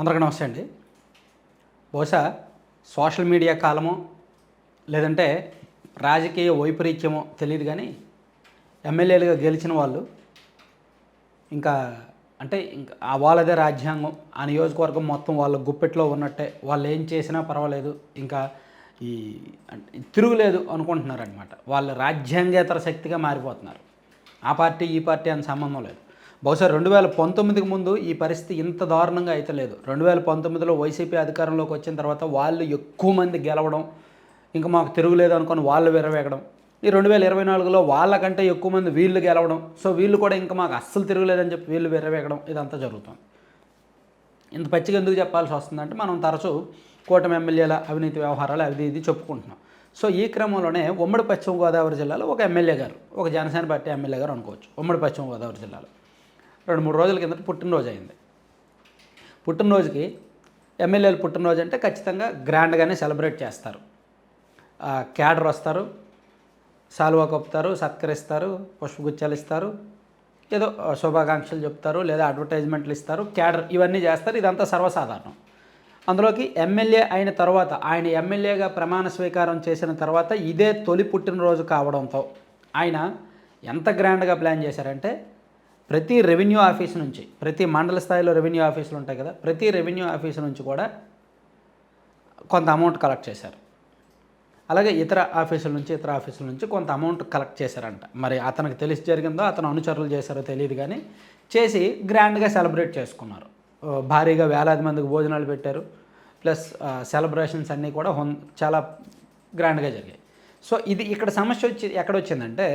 అందరికీ నమస్తే అండి. బహుశా సోషల్ మీడియా కాలమో లేదంటే రాజకీయ వైపరీత్యమో తెలియదు కానీ ఎమ్మెల్యేలుగా గెలిచిన వాళ్ళు ఇంకా అంటే ఇంకా ఆ వాళ్ళదే రాజ్యాంగం ఆ నియోజకవర్గం మొత్తం వాళ్ళ గుప్పెట్లో ఉన్నట్టే వాళ్ళు ఏం చేసినా పర్వాలేదు ఇంకా ఈ అంటే తిరుగులేదు అనుకుంటున్నారనమాట వాళ్ళు రాజ్యాంగేతర శక్తిగా మారిపోతున్నారు. ఆ పార్టీ ఈ పార్టీ అని సంబంధం లేదు. బహుశా రెండు వేల పంతొమ్మిదికి ముందు ఈ పరిస్థితి ఇంత దారుణంగా అయితే లేదు. రెండు వేల పంతొమ్మిదిలో వైసీపీ అధికారంలోకి వచ్చిన తర్వాత వాళ్ళు ఎక్కువ మంది గెలవడం ఇంకా మాకు తిరుగులేదు అనుకుని వాళ్ళు విరవేగడం ఈ రెండు వేల ఇరవై నాలుగులో వాళ్ళకంటే ఎక్కువ మంది వీళ్ళు గెలవడం సో వీళ్ళు కూడా ఇంకా మాకు అస్సలు తిరగలేదని చెప్పి వీళ్ళు విరవేగడం ఇదంతా జరుగుతుంది. ఇంత పచ్చిగా ఎందుకు చెప్పాల్సి వస్తుందంటే మనం తరచూ కూటమి ఎమ్మెల్యేల అవినీతి వ్యవహారాలు అవి ఇది చెప్పుకుంటున్నాం. సో ఈ క్రమంలోనే ఉమ్మడి పశ్చిమ గోదావరి జిల్లాలో ఒక ఎమ్మెల్యే గారు ఒక జనసేన పార్టీ ఎమ్మెల్యే గారు అనుకోవచ్చు ఉమ్మడి పశ్చిమ గోదావరి జిల్లాలో. రెండు మూడు రోజుల కిందట పుట్టినరోజు అయింది. పుట్టినరోజుకి ఎమ్మెల్యేలు పుట్టినరోజు అంటే ఖచ్చితంగా గ్రాండ్గానే సెలబ్రేట్ చేస్తారు. క్యాడర్ వస్తారు సాల్వా కప్పుతారు సత్కరిస్తారు పుష్పగుచ్చాలు ఇస్తారు ఏదో శుభాకాంక్షలు చెప్తారు లేదా అడ్వర్టైజ్మెంట్లు ఇస్తారు క్యాడర్ ఇవన్నీ చేస్తారు ఇదంతా సర్వసాధారణం. అందులోకి ఎమ్మెల్యే అయిన తర్వాత ఆయన ఎమ్మెల్యేగా ప్రమాణ స్వీకారం చేసిన తర్వాత ఇదే తొలి పుట్టినరోజు కావడంతో ఆయన ఎంత గ్రాండ్గా ప్లాన్ చేశారంటే ప్రతి రెవెన్యూ ఆఫీస్ నుంచి ప్రతి మండల స్థాయిలో రెవెన్యూ ఆఫీసులు ఉంటాయి కదా ప్రతి రెవెన్యూ ఆఫీసు నుంచి కూడా కొంత అమౌంట్ కలెక్ట్ చేశారు. అలాగే ఇతర ఆఫీసుల నుంచి ఇతర ఆఫీసుల నుంచి కొంత అమౌంట్ కలెక్ట్ చేశారంట. మరి అతనికి తెలిసి జరిగిందో అతను అనుచరులు చేశారో తెలియదు కానీ చేసి గ్రాండ్గా సెలబ్రేట్ చేసుకున్నారు. భారీగా వేలాది మందికి భోజనాలు పెట్టారు. ప్లస్ సెలబ్రేషన్స్ అన్నీ కూడా చాలా గ్రాండ్గా జరిగాయి. సో ఇది ఇక్కడ సమస్య వచ్చి ఎక్కడ వచ్చిందంటే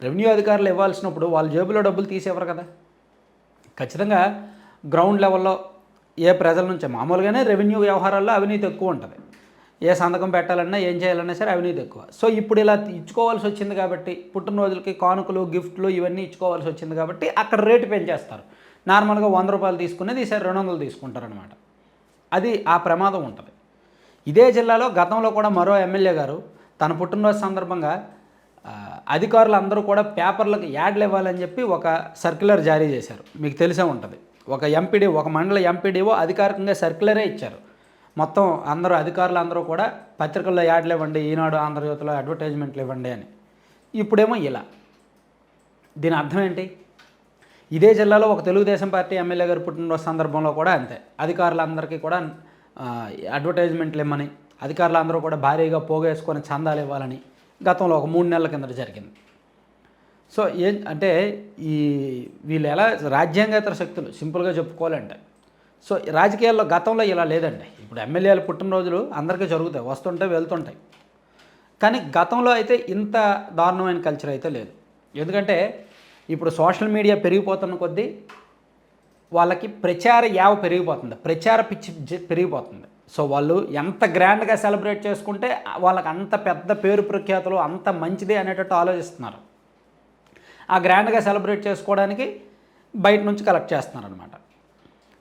రెవెన్యూ అధికారులు ఇవ్వాల్సినప్పుడు వాళ్ళ జేబులో డబ్బులు తీసేవారు కదా. ఖచ్చితంగా గ్రౌండ్ లెవెల్లో ఏ ప్రజల నుంచి మామూలుగానే రెవెన్యూ వ్యవహారాల్లో అవినీతి ఎక్కువ ఉంటుంది. ఏ సంతకం పెట్టాలన్నా ఏం చేయాలన్నా సరే అవినీతి ఎక్కువ. సో ఇప్పుడు ఇలా ఇచ్చుకోవాల్సి వచ్చింది కాబట్టి పుట్టినరోజులకి కానుకలు గిఫ్ట్లు ఇవన్నీ ఇచ్చుకోవాల్సి వచ్చింది కాబట్టి అక్కడ రేటు పెంచేస్తారు. నార్మల్గా వంద రూపాయలు తీసుకునేది ఈసారి రెండు వందలు తీసుకుంటారనమాట అది ఆ ప్రమాదం ఉంటుంది. ఇదే జిల్లాలో గతంలో కూడా మరో ఎమ్మెల్యే గారు తన పుట్టినరోజు సందర్భంగా అధికారులు అందరూ కూడా పేపర్లకు యాడ్లు ఇవ్వాలని చెప్పి ఒక సర్క్యులర్ జారీ చేశారు. మీకు తెలిసే ఉంటుంది. ఒక ఎంపీడీ ఒక మండల ఎంపీడీఓ అధికారికంగా సర్క్యులరే ఇచ్చారు. మొత్తం అందరూ అధికారులు అందరూ కూడా పత్రికల్లో యాడ్లు ఇవ్వండి ఈనాడు ఆంధ్రజ్యోతిలో అడ్వర్టైజ్మెంట్లు ఇవ్వండి అని. ఇప్పుడేమో ఇలా. దీని అర్థం ఏంటి? ఇదే జిల్లాలో ఒక తెలుగుదేశం పార్టీ ఎమ్మెల్యే గారు పుట్టినరోజు సందర్భంలో కూడా అంతే. అధికారులందరికీ కూడా అడ్వర్టైజ్మెంట్లు అడ్వర్టైజ్మెంట్లు అధికారులు అధికారులందరూ కూడా భారీగా పోగేసుకొని చందాలు ఇవ్వాలని గతంలో ఒక మూడు నెలల కిందట జరిగింది. సో ఏం అంటే ఈ వీళ్ళు ఎలా రాజ్యాంగేతర శక్తులు సింపుల్గా చెప్పుకోవాలంటే సో రాజకీయాల్లో గతంలో ఇలా లేదండి. ఇప్పుడు ఎమ్మెల్యేలు పుట్టినరోజులు అందరికీ జరుగుతాయి వస్తుంటాయి వెళ్తుంటాయి. కానీ గతంలో అయితే ఇంత దారుణమైన కల్చర్ అయితే లేదు. ఎందుకంటే ఇప్పుడు సోషల్ మీడియా పెరిగిపోతున్న కొద్దీ వాళ్ళకి ప్రచార యావ పెరిగిపోతుంది. ప్రచార పిచ్చి పెరిగిపోతుంది. సో వాళ్ళు ఎంత గ్రాండ్గా సెలబ్రేట్ చేసుకుంటే వాళ్ళకి అంత పెద్ద పేరు ప్రఖ్యాతులు అంత మంచిది అనేటట్టు ఆలోచిస్తున్నారు. ఆ గ్రాండ్గా సెలబ్రేట్ చేసుకోవడానికి బయట నుంచి కలెక్ట్ చేస్తున్నారనమాట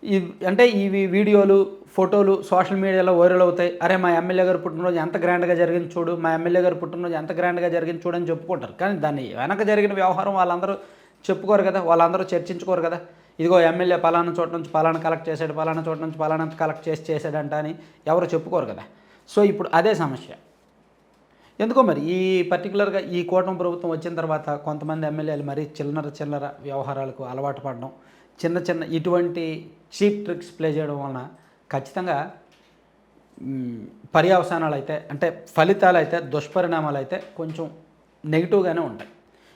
ఈ అంటే ఇవి వీడియోలు ఫోటోలు సోషల్ మీడియాలో వైరల్ అవుతాయి. అరే మా ఎమ్మెల్యే గారు పుట్టినరోజు ఎంత గ్రాండ్గా జరిగింది చూడు మా ఎమ్మెల్యే గారు పుట్టినరోజు ఎంత గ్రాండ్గా జరిగింది చూడని చెప్పుకుంటారు. కానీ దాన్ని వెనక జరిగిన వ్యవహారం వాళ్ళందరూ చెప్పుకోరు కదా వాళ్ళందరూ చర్చించుకోరు కదా. ఇదిగో ఎమ్మెల్యే పలానా చోట నుంచి పలానా కలెక్ట్ చేశాడు పలానా చోట నుంచి పలానా కలెక్ట్ చేసి చేశాడంట అని ఎవరు చెప్పుకోరు కదా. సో ఇప్పుడు అదే సమస్య. ఎందుకో మరి ఈ పర్టికులర్గా ఈ కూటమి ప్రభుత్వం వచ్చిన తర్వాత కొంతమంది ఎమ్మెల్యేలు మరీ చిల్లర చిల్లర వ్యవహారాలకు అలవాటు పడడం చిన్న చిన్న ఇటువంటి చీప్ ట్రిక్స్ ప్లే చేయడం వలన ఖచ్చితంగా పర్యవసానాలు అయితే అంటే ఫలితాలు అయితే దుష్పరిణామాలు అయితే కొంచెం నెగిటివ్గానే ఉంటాయి.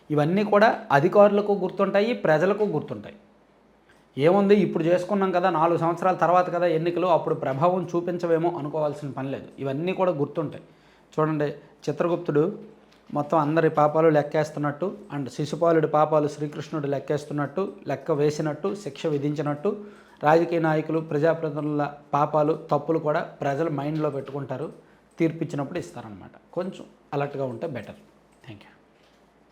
ఇవన్నీ కూడా అధికారులకు గుర్తుంటాయి ప్రజలకు గుర్తుంటాయి. ఏముంది? ఇప్పుడు చేసుకున్నాం కదా నాలుగు సంవత్సరాల తర్వాత కదా ఎన్నికలు అప్పుడు ప్రభావం చూపించవేమో అనుకోవాల్సిన పని లేదు. ఇవన్నీ కూడా గుర్తుంటాయి. చూడండి చిత్రగుప్తుడు మొత్తం అందరి పాపాలు లెక్కేస్తున్నట్టు అండ్ శిశుపాలుడి పాపాలు శ్రీకృష్ణుడు లెక్కేస్తున్నట్టు లెక్క వేసినట్టు శిక్ష విధించినట్టు రాజకీయ నాయకులు ప్రజాప్రతినిధుల పాపాలు తప్పులు కూడా ప్రజలు మైండ్లో పెట్టుకుంటారు. తీర్పిచ్చినప్పుడు ఇస్తారనమాట కొంచెం అలర్ట్గా ఉంటే బెటర్. Thank you